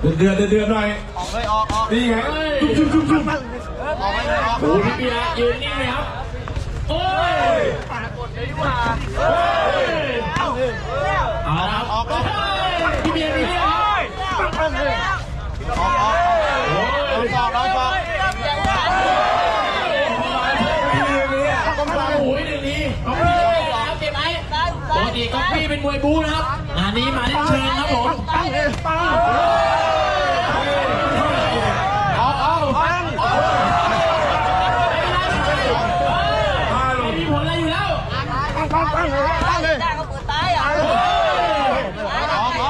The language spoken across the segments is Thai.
เดือดเดือดเดือดหน่อย ออกเลยออกออกนี่ไงจุ๊บจุ๊บจุ๊บจุ๊บออกไปเลยออกโอ้พี่เบียร์ยืนนิ่งเลยครับ โอ้ยเอาละครับออกเลยพี่เบียร์นี่เนี่ยครับออกออกโดนสอกโดนสอกโอ้ยหนึ่งนี้ก๊อปปี้แล้วเก็บไหมปกติก๊อปปี้เป็นมวยบู๊นะครับงานนี้มาเล่นเชิงครับผมออกออกออก ไม่มีผลอะไรอยู่แล้ว ออกออ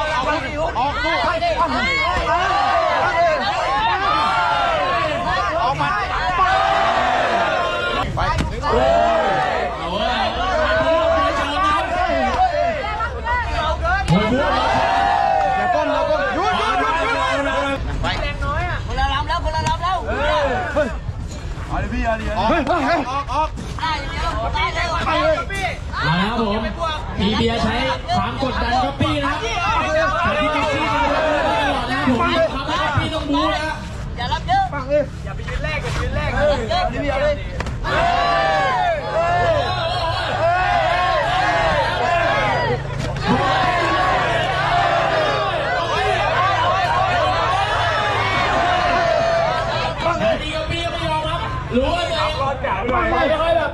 กออกออกสู้ออกมาไป เอาเว้ยมวยเชิงนะครับมวยบู๊ อย่าก้มอย่าก้มหยุดหยุดหยุดหยุดไป คนละลำแล้วคนละลำแล้ว เอาดิพี่เอาดิออกออกออกได้อย่างเดียวได้เลยไปเลยเอาละครับผมพี่เบียร์ใช้ความกดดันก๊อปปี้นะครับใช้ที่ก๊อปปี้มาตลอดนะครับผมทำให้ก๊อปปี้ต้องบู๊นะอย่ารับเยอะปังเลยอย่าไปยืนแรกอย่าไปยืนแรกเออเอาดิพี่เอาเลย แต่ดีก๊อปปี้ก็ไม่ยอ รู้ว่าจะไม่ค่อยแบบ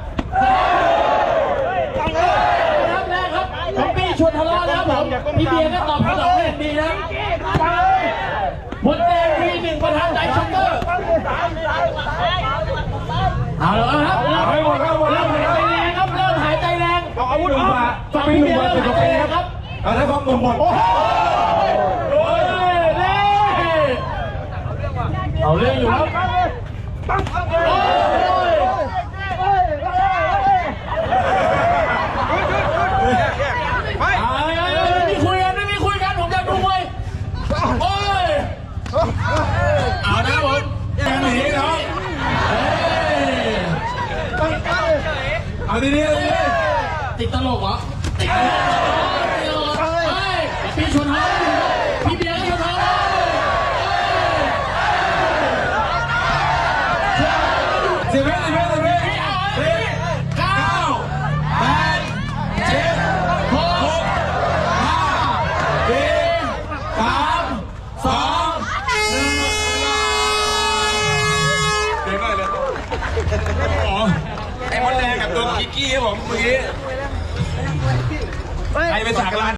รับแรกครับก๊อปปี้ชวนทะเลาะนะครับผมพี่เบียร์ก็ตอบสนองได้ดีนะครับผลแดงวีหนึ่งประธานใจช็อปเปอร์เอาละครับเริ่มหายใจแรงครับเริ่มหายใจแรงเอาอาวุธออกมาฝั่งพี่เบียร์เริ่มบกหายใจแรงครับเอาถ้าความหนุ่มหมดโอ้ยเล่เอาเรื่องอยู่ครับ ดีติดตลกเหรอติดตลกพี่ชวนเขาพี่เบียชวนเขาเสียเวลายว แรงกับตัวกิ๊กกี้ครับผมเมื่อกี้ใครไปสักลาน